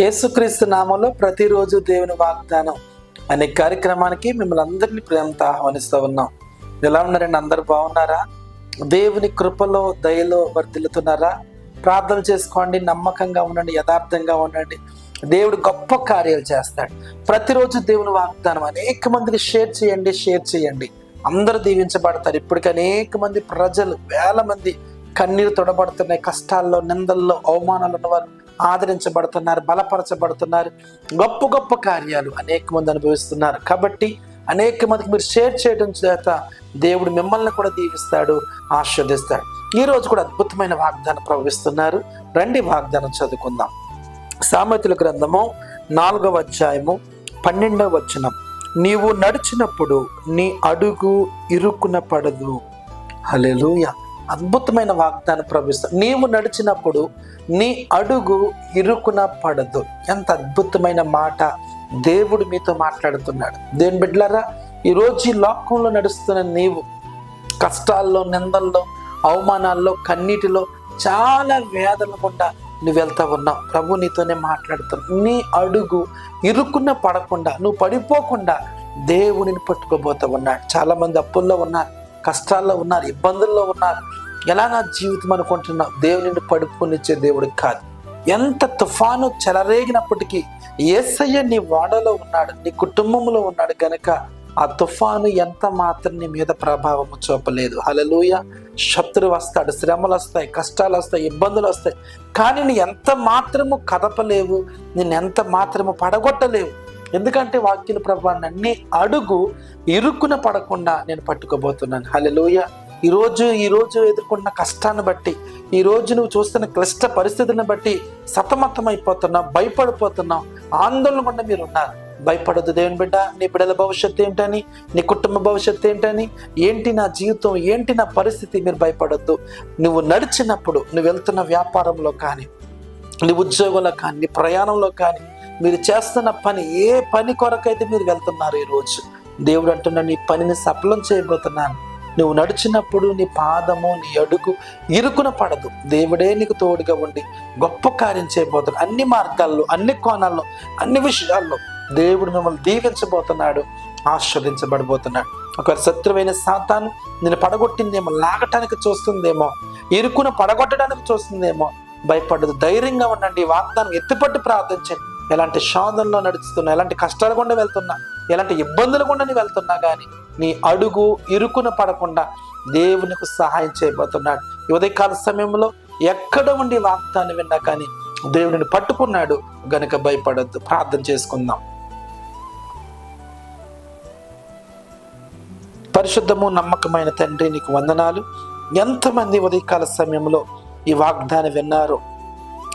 యేసుక్రీస్తు నామంలో ప్రతిరోజు దేవుని వాగ్దానం. అనే కార్యక్రమానికి మిమ్మల్ని అందరినీ ప్రేమతో ఆహ్వానిస్తూ ఉన్నాం. ఎలా ఉన్నారండి? అందరు బాగున్నారా? దేవుని కృపలో దయలో వర్ధిల్లుతున్నారా? ప్రార్థన చేసుకోండి నమ్మకంగా ఉండండి యథార్థంగా ఉండండి. దేవుడు గొప్ప కార్యాలు చేస్తాడు. ప్రతిరోజు దేవుని వాగ్దానం అనేక మందికి షేర్ చేయండి షేర్ చేయండి. అందరూ దీవించబడతారు. ఇప్పటికి అనేక మంది ప్రజలు వేల మంది కన్నీరు తొడబడుతున్నాయి కష్టాల్లో నిందల్లో అవమానాలు ఉన్నవారు ఆదరించబడుతున్నారు బలపరచబడుతున్నారు. గొప్ప గొప్ప కార్యాలు అనేక మంది అనుభవిస్తున్నారు. కాబట్టి అనేక మందికి మీరు షేర్ చేయడం చేత దేవుడు మిమ్మల్ని కూడా దీవిస్తాడు ఆస్వాదిస్తాడు ఈరోజు కూడా అద్భుతమైన వాగ్దానం ప్రవహిస్తున్నారు. రండి వాగ్దానం చదువుకుందాం. సామెతల గ్రంథము నాలుగవ అధ్యాయము పన్నెండవ వచనం. నీవు నడిచినప్పుడు నీ అడుగు ఇరుక్కున పడదు. హల్లెలూయా! అద్భుతమైన వాగ్దానం ప్రవహిస్తా నీవు నడిచినప్పుడు నీ అడుగు ఇరుకున పడదు. ఎంత అద్భుతమైన మాట దేవుడు మీతో మాట్లాడుతున్నాడు. దేని బిడ్డలారా ఈరోజు ఈ లోకంలో నడుస్తున్న నీవు కష్టాల్లో నిందల్లో అవమానాల్లో కన్నీటిలో చాలా వేదన గుండా నువ్వు వెళ్తా ఉన్నావు. ప్రభు నీతోనే మాట్లాడుతున్నావు. నీ అడుగు ఇరుక్కున్న పడకుండా నువ్వు పడిపోకుండా దేవుడిని పట్టుకోబోతా ఉన్నాడు. చాలామంది అప్పుల్లో ఉన్నారు కష్టాల్లో ఉన్నారు ఇబ్బందుల్లో ఉన్నారు. ఎలా నా జీవితం అనుకుంటున్నావు దేవుని పడుకునిచ్చే దేవుడికి కాదు. ఎంత తుఫాను చెలరేగినప్పటికీ ఏసయ్య నీ వాడలో ఉన్నాడు నీ కుటుంబంలో ఉన్నాడు గనక ఆ తుఫాను ఎంత మాత్రం నీ మీద ప్రభావం చూపలేదు. హలలుయ శత్రువు వస్తాడు శ్రమలు వస్తాయి కష్టాలు వస్తాయి ఇబ్బందులు వస్తాయి. కానీ నీ ఎంత మాత్రము కదపలేవు నేను ఎంత మాత్రము పడగొట్టలేవు. ఎందుకంటే వాక్యుల ప్రభావాన్ని అన్ని అడుగు ఇరుక్కున పడకుండా నేను పట్టుకోబోతున్నాను. హలలుయ ఈరోజు ఈరోజు ఎదుర్కొన్న కష్టాన్ని బట్టి ఈ రోజు నువ్వు చూస్తున్న క్లిష్ట పరిస్థితిని బట్టి సతమతమైపోతున్నావు భయపడిపోతున్నావు ఆందోళన కూడా మీరు ఉన్నారు. భయపడద్దు దేవుని బిడ్డ నీ బిడ్డల భవిష్యత్తు ఏంటని నీ కుటుంబ భవిష్యత్తు ఏంటని ఏంటి నా జీవితం ఏంటి నా పరిస్థితి మీరు భయపడద్దు. నువ్వు నడిచినప్పుడు నువ్వు వెళ్తున్న వ్యాపారంలో కానీ నీ ఉద్యోగంలో కానీ నీ ప్రయాణంలో కానీ మీరు చేస్తున్న పని ఏ పని కొరకైతే మీరు వెళ్తున్నారు ఈరోజు దేవుడు అంటున్న నీ పనిని సఫలం చేయబోతున్నాను. నువ్వు నడిచినప్పుడు నీ పాదము నీ అడుగు ఇరుకున పడదు. దేవుడే నీకు తోడుగా ఉండి గొప్ప కార్యం చేయబోతున్నాడు. అన్ని మార్గాల్లో అన్ని కోణాల్లో అన్ని విషయాల్లో దేవుడు మిమ్మల్ని దీవించబోతున్నాడు ఆస్వాదించబడబోతున్నాడు ఒక శత్రువైన సాతాను నేను పడగొట్టిందేమో లాగటానికి చూస్తుందేమో ఇరుకున పడగొట్టడానికి చూస్తుందేమో భయపడదు. ధైర్యంగా ఉండండి. వాగ్దానం ఎత్తిపట్టి ప్రార్థించండి. ఎలాంటి శోధనలో నడుస్తున్నా ఎలాంటి కష్టాలు గుండా వెళ్తున్నా ఎలాంటి ఇబ్బందులు గుండా వెళ్తున్నా కానీ నీ అడుగు ఇరుకున పడకుండా దేవునికి సహాయం చేయబోతున్నాడు. ఉదయకాల సమయంలో ఎక్కడ ఉండి వాగ్దాన్ని విన్నా కానీ దేవుడిని పట్టుకున్నాడు గనుక భయపడద్దు. ప్రార్థన చేసుకుందాం. పరిశుద్ధము నమ్మకమైన తండ్రి నీకు వందనాలు. ఎంతమంది ఉదయకాల సమయంలో ఈ వాగ్దానం విన్నారు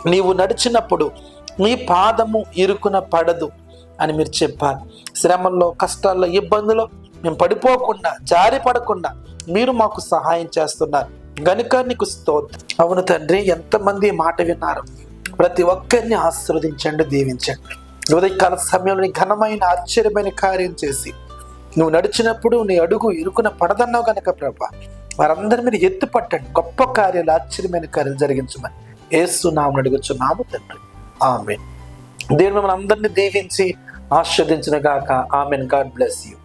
నీవు నడిచినప్పుడు నీ పాదము ఇరుకున పడదు అని మీరు చెప్పారు శ్రమంలో కష్టాల్లో ఇబ్బందులు మేము పడిపోకుండా జారి పడకుండా మీరు మాకు సహాయం చేస్తున్నారు. గనుక నీకు స్తోత్రం. అవును తండ్రి ఎంతమంది మాట విన్నారు. ప్రతి ఒక్కరిని ఆశీర్వదించండి దీవించండి. ఉదయకాల సమయంలో ఘనమైన ఆశ్చర్యమైన కార్యం చేసి నువ్వు నడిచినప్పుడు నీ అడుగు ఇరుకున పడదన్నావు గనక ప్రభా. వారందరి మీద ఎత్తు పట్టండి. గొప్ప కార్యాలు ఆశ్చర్యమైన కార్యాలు జరిగించమని ఏసు నామని అడుగుచున్నాము తండ్రి. ఆమె దేవుడు మిమ్మల్ని అందరినీ దీవించి ఆస్వాదించిన గాక. ఆమెన్. God bless you.